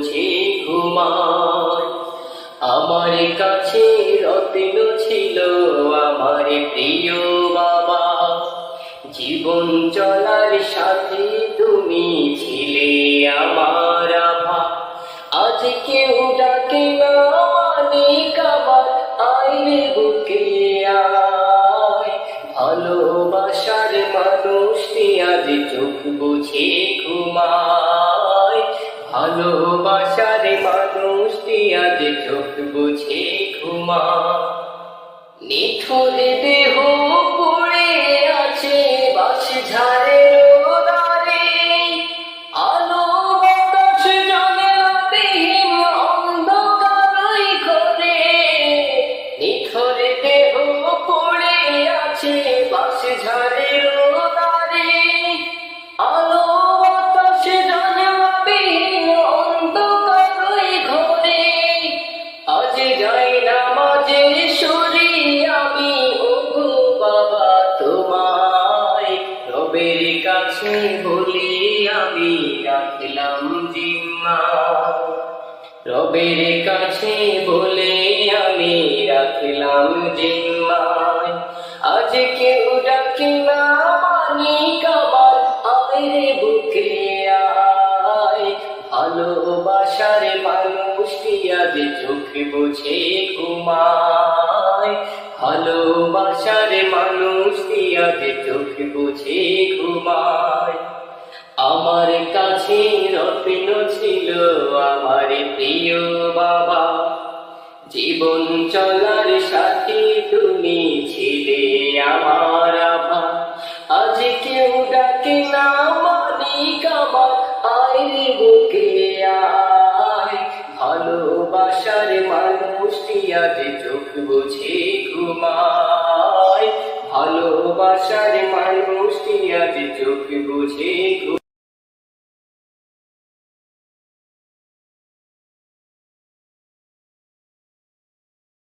বুঝে ঘুমায়। আমার কাছে রতন ছিল আমার প্রিয় বাবা। জীবন চলার সাথে তুমি ছিলে আমার আভা। আজ কেউ ডাকে ভালোবাসার মানুষ আজ চোখ বুঝে ভালোবাসার মানুষটি আজ চোখ বুঝে ঘুমা। নিথুরে কাছে বলি, আমি রাখলাম জিম্মা। রবের কাছে বলে, আমি রাখলাম জিম্মায় আজ কেউ ডাকে না মানিক আমার আয়রে বুকে ভালোবাসার মানুষটি আজ চোখে বুঝে ঘুমায়? ভালোবাসার চোখে বুঝে ঘুমায়? প্রিয় বাবা, জীবন চলার সাথে তুমি ছিলে আমার আভা আজ কেউ ডাকে না মানিক আমার, আইরে বুকে আয়। ভালোবাসার মানুষটি আজ চোখ বুঝে ঘুমায়। ভালোবাসার মানুষটি আজ চোখ বুঝে